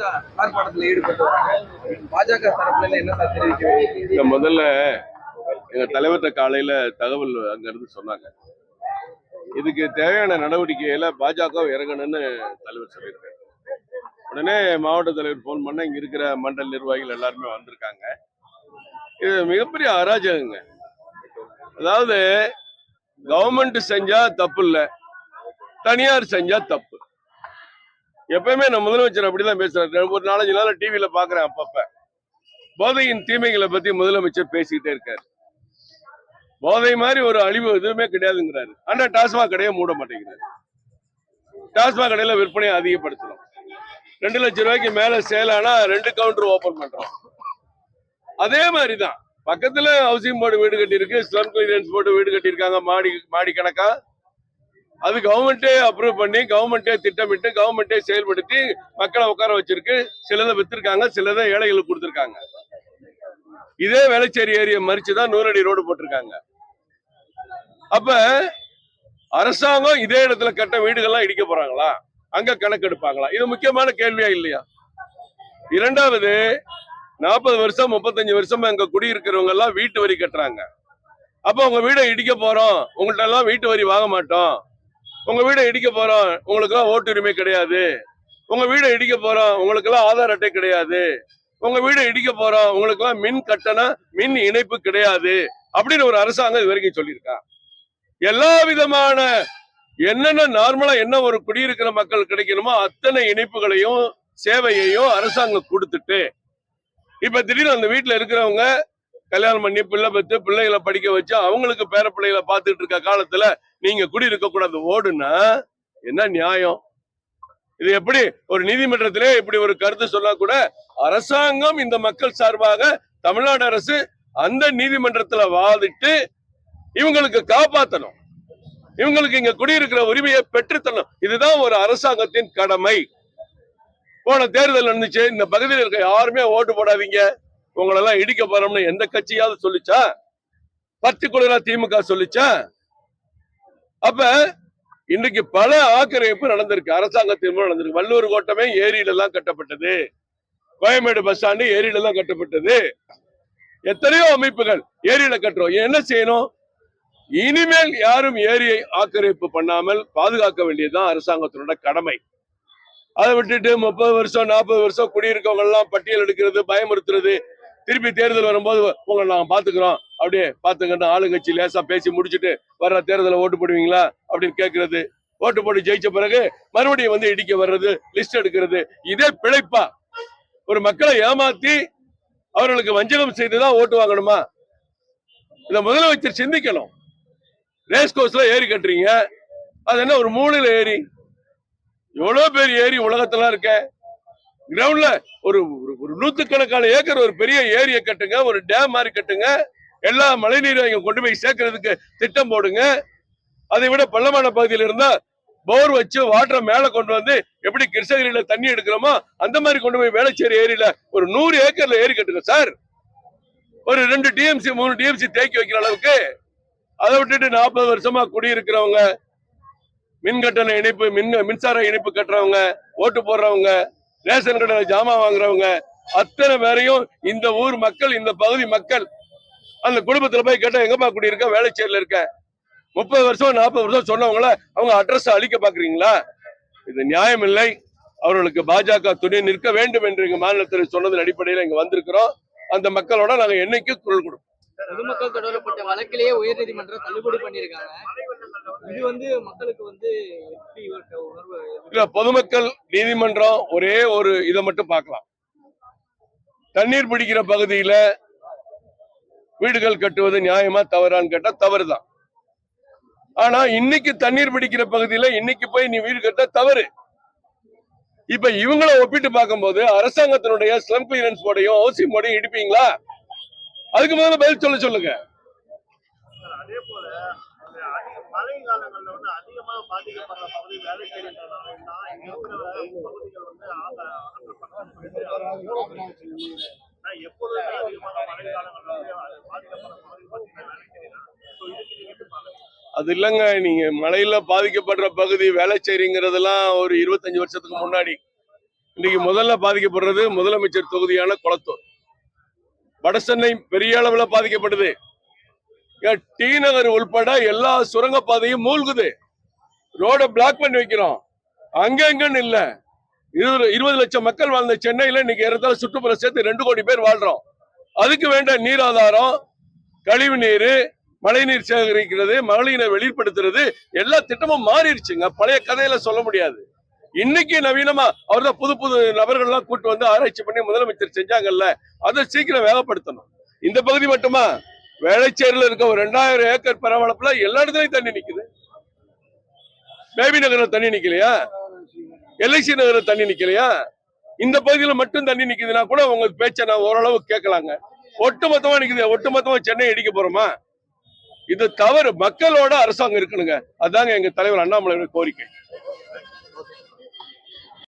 வந்து ஆர்ப்பாட்டத்தில் ஈடுபட்டு பாஜக தரப்புல என்ன தெரிவிக்க முதல்ல எங்க தலைவர்கிட்ட காலையில தகவல் அங்க இருந்து சொன்னாங்க. இதுக்கு தேவையான நடவடிக்கையில பாஜக இறங்கணும்னு தலைவர் சொல்லியிருக்காரு. உடனே மாவட்ட தலைவர் ஃபோன் பண்ண இங்க இருக்கிற மண்டல் நிர்வாகிகள் எல்லாருமே வந்திருக்காங்க. இது மிகப்பெரிய அராஜகங்க. அதாவது கவர்மெண்ட் செஞ்சா தப்பு இல்லை தனியார் செஞ்சா தப்பு. எப்பயுமே நம்ம முதலமைச்சர் அப்படிதான் பேசுறாரு ஒரு நாலஞ்சு நாள் டிவியில பாக்குறேன் அப்பப்ப. போதையின் தீமைகளை பத்தி முதலமைச்சர் பேசிக்கிட்டே இருக்காரு. போதை மாதிரி ஒரு அழிவு எதுவுமே கிடையாதுங்கிறாரு. ஆனா டாஸ்மாக் கடையை மூட மாட்டேங்கிறாரு. டாஸ்மாக் கடையில விற்பனையை அதிகப்படுத்தணும். ரெண்டு லட்சம் ரூபாய்க்கு மேல சேல் ஆனா ரெண்டு கவுண்டர் ஓபன் பண்றோம். அதே மாதிரிதான். பக்கத்துல ஹவுசிங் போர்டு வீடு கட்டி இருக்கு ஸ்லம் கிளியரன்ஸ் போர்டு வீடு கட்டி இருக்காங்க மாடி மாடி கணக்கா. அது கவர்மெண்டே அப்ரூவ் பண்ணி கவர்மெண்டே திட்டமிட்டு கவர்மெண்டே செயல்படுத்தி மக்களை உட்கார வச்சிருக்கு. சிலதை வித்திருக்காங்க சிலதை ஏழைகளுக்கு கொடுத்துருக்காங்க. இதே வேளச்சேரி ஏரியை மறிச்சுதான் நூறடி ரோடு போட்டிருக்காங்க. அப்ப அரசாங்கம் இதே இடத்துல கட்ட வீடுகள்லாம் இடிக்க போறாங்களா? அங்க கணக்கு எடுப்பாங்களா? இது முக்கியமான கேள்வியா இல்லையா? இரண்டாவது நாற்பது வருஷம் முப்பத்தஞ்சு வருஷமா அங்க குடியிருக்கிறவங்க எல்லாம் வீட்டு வரி கட்டுறாங்க. அப்ப உங்க வீடை இடிக்க போறோம். உங்கள்ட்ட எல்லாம் வீட்டு வரி வாங்க மாட்டோம். உங்க வீடை இடிக்க போறோம் உங்களுக்கு எல்லாம் ஓட்டுரிமை கிடையாது. உங்க வீடை இடிக்க போறோம் உங்களுக்கு எல்லாம் ஆதார் அட்டை கிடையாது. உங்க வீடை இடிக்க போறோம் உங்களுக்கு எல்லாம் மின் கட்டண மின் இணைப்பு கிடையாது. அப்படின்னு ஒரு அரசாங்கம் இது வரைக்கும் சொல்லியிருக்கான் எல்லா விதமான என்னென்ன நார்மலா என்ன ஒரு குடியிருக்கிற மக்கள் கிடைக்கணுமோ அத்தனை இணைப்புகளையும் சேவையையும் அரசாங்கம் கொடுத்துட்டு இப்ப திடீர்னு அந்த வீட்டுல இருக்கிறவங்க கல்யாணம் பண்ணி பிள்ளை பெற்று பிள்ளைகளை படிக்க வச்சு அவங்களுக்கு பேர பிள்ளைகளை பார்த்துட்டு இருக்க காலத்துல நீங்க குடியிருக்க கூடாது. ஓடுனா என்ன நியாயம்? இது எப்படி? ஒரு நீதிமன்றத்திலே இப்படி ஒரு கருத்து சொன்னா கூட அரசாங்கம் இந்த மக்கள் சார்பாக தமிழ்நாடு அரசு அந்த நீதிமன்றத்துல வாதிட்டு இவங்களுக்கு காப்பாத்தணும். இவங்களுக்கு இங்க குடியிருக்கிற உரிமையை பெற்றுத்தரணும். இதுதான் ஒரு அரசாங்கத்தின் கடமை. போன தேர்தல் நடந்துச்சு. இந்த பகுதியில் இருக்க யாருமே ஓட்டு போடாதீங்க. உங்களெல்லாம் இடிக்க போறோம்னு எந்த கட்சியாவது சொல்லிச்சா? பர்டிகுலரா திமுக சொல்லிச்சா? அப்ப இன்னைக்கு பல ஆக்கிரமிப்பு நடந்திருக்கு. அரசாங்கத்தின் மூலம் நடந்திருக்கு. வள்ளூர் கோட்டமே ஏரியில எல்லாம் கட்டப்பட்டது. கோயம்பேடு பஸ் ஸ்டாண்டு ஏரியில எல்லாம் கட்டப்பட்டது. எத்தனையோ அமைப்புகள் ஏரியில கட்டுறோம். என்ன செய்யணும்? இனிமேல் யாரும் ஏரியை ஆக்கிரமிப்பு பண்ணாமல் பாதுகாக்க வேண்டியதுதான் அரசாங்கத்தினோட கடமை. அதை விட்டுட்டு முப்பது வருஷம் நாற்பது வருஷம் குடியிருக்கவங்க எல்லாம் பட்டியல் எடுக்கிறது பயமுறுத்துறது திருப்பி தேர்தல் வரும்போது உங்களை நாங்க பாத்துக்கிறோம் அப்படியே பாத்துக்கிட்டு ஆளுங்கட்சி லேசா பேசி முடிச்சுட்டு வர்ற தேர்தலில் ஓட்டு போடுவீங்களா அப்படின்னு கேட்கறது ஓட்டு போட்டு ஜெயிச்ச பிறகு மறுபடியும் வந்து இடிக்க வர்றது லிஸ்ட் எடுக்கிறது. இதே பிழைப்பா. ஒரு மக்களை ஏமாத்தி அவர்களுக்கு வஞ்சகம் செய்துதான் ஓட்டு வாங்கணுமா? இந்த முதலமைச்சர் சிந்திக்கணும். ரேஸ் கோர்ஸ்ல ஏறி கட்டுறீங்க. அது என்ன ஒரு மூணுல ஏறி? எவ்வளவு பேர் ஏறி உலகத்துல இருக்க? கிரவுண்ட்ல ஒரு ஒரு- ஒரு நூத்துக்கணக்கான ஏக்கர் ஒரு பெரிய ஏரியை கட்டுங்க ஒரு டேம் மாதிரி கட்டுங்க. எல்லா மழைநீரும் இங்க கொண்டு போய் சேர்க்கறதுக்கு திட்டம் போடுங்க. அதை விட பள்ளமான பகுதியில் இருந்தா போர் வச்சு வாட்டரை மேல கொண்டு வந்து எப்படி கிருஷ்ணகிரியில தண்ணி எடுக்கிறோமோ அந்த மாதிரி கொண்டு போய் வேளச்சேரி ஏரியில ஒரு நூறு ஏக்கர்ல ஏரி கட்டுங்க சார். ஒரு ரெண்டு டிஎம்சி மூணு டிஎம்சி தேக்கி வைக்கிற அளவுக்கு அதை விட்டுட்டு நாற்பது வருஷமா குடியிருக்கிறவங்க மின் கட்டண இணைப்பு மின் மின்சார இணைப்பு கட்டுறவங்க ஓட்டு போடுறவங்க ரேஷன் கடையில் ஜாமான் வாங்குறவங்க அத்தனை பேரையும் இந்த ஊர் மக்கள் இந்த பகுதி மக்கள் அந்த குடும்பத்துல போய் கேட்டா எங்கப்பா குடியிருக்க வேலைச்சேரியில இருக்க? முப்பது வருஷம் நாற்பது வருஷம் சொன்னவங்கள அவங்க அட்ரஸ் அழிக்க பாக்குறீங்களா? இது நியாயம் இல்லை. அவர்களுக்கு பாஜக துணை நிற்க வேண்டும் என்று எங்க மாநிலத்தில் சொன்னதன் அடிப்படையில் இங்க வந்திருக்கிறோம். அந்த மக்களோட நாங்க என்னைக்கும் குரல் கொடுப்போம். பொதுமக்கள் தொடரப்பட்ட வழக்கிலேயே உயர்நீதிமன்றம் தள்ளுபடி பண்ணியிருக்காங்க. இது வந்து மக்களுக்கு வந்து எப்படி இல்ல பொதுமக்கள் நீதிமன்றம் ஒரே ஒரு இதை மட்டும் பார்க்கலாம். தண்ணீர் பிடிக்கிற பகுதியில வீடுகள் கட்டுவது நியாயமா தவறான்னு கேட்டா தவறுதான். ஆனா இன்னைக்கு தண்ணீர் பிடிக்கிற பகுதியில இன்னைக்கு போய் நீ வீடு கட்ட தவறு. இப்ப இவங்கள ஒப்பிட்டு பார்க்கும்போது அரசாங்கத்தினுடைய ஸ்லம் கிளியரன்ஸ் போடையும் ஹவுசிங் போர்டையும் இடிப்பீங்களா? அதுக்கு முதல்ல பதில் சொல்ல சொல்லுங்க அதே போல அந்த அதிக மழை காலங்களில் வந்து அதிகமாக பாதிக்கப்படுற பகுதி வேலைச்சேரி தான் இங்க இருக்கிற பகுதிகள் வந்து ஆக- எப்போதுமே அதிகமான மழை காலங்களில் வந்து பாதிக்கப்படுற பகுதி பார்த்தீங்கன்னா வேலைச்சேரி தான் இதுக்கு நீங்க அது இல்லைங்க நீங்க மழையில பாதிக்கப்படுற பகுதி வேலை செய்றீங்கிறதெல்லாம் ஒரு இருபத்தஞ்சு வருஷத்துக்கு முன்னாடி. இன்னைக்கு முதல்ல பாதிக்கப்படுறது முதலமைச்சர் தொகுதியான குளத்தூர். வடசென்னை பெரிய அளவுல பாதிக்கப்படுது. டி நகர் உள்பட எல்லா சுரங்கப்பாதையும் மூழ்குது. ரோட பிளாக் பண்ணி வைக்கிறோம். அங்கங்கன்னு இல்ல. இருபது இருபது லட்சம் மக்கள் வாழ்ந்த சென்னையில இன்னைக்கு ஏறத்தாழ சுற்றுப்புற சேர்த்து ரெண்டு கோடி பேர் வாழ்றோம். அதுக்கு வேண்ட நீர் ஆதாரம் கழிவு நீர் மழைநீர் சேகரிக்கிறது மழைநீரை வெளிப்படுத்துறது எல்லா திட்டமும் மாறிடுச்சுங்க. பழைய கதையில சொல்ல முடியாது. இன்னைக்கு நவீனமா அவர்தான் புது புது நபர்கள்லாம் கூட்டு வந்து ஆராய்ச்சி பண்ணி முதலமைச்சர் செஞ்சாங்கல்ல அதை சீக்கிரம் வேகப்படுத்தணும். இந்த பகுதி மட்டுமா? வேளச்சேரியில் இருக்க ஒரு ரெண்டாயிரம் ஏக்கர் பரவளப்புல எல்லா இடத்துலயும் தண்ணி நிக்குது. பேபி நகரில் தண்ணி நிக்கலையா? எல்ஐசி நகரில் தண்ணி நிக்கலையா? இந்த பகுதியில மட்டும் தண்ணி நிக்குதுன்னா கூட உங்க பேச்சை நான் ஓரளவு கேட்கலாங்க. ஒட்டுமொத்தமா நிக்குது. ஒட்டுமொத்தமா சென்னை இடிக்க போறோமா? இது தவறு. மக்களோட அரசாங்கம் இருக்கணுங்க. அதாங்க எங்க தலைவர் அண்ணாமலையோட கோரிக்கை.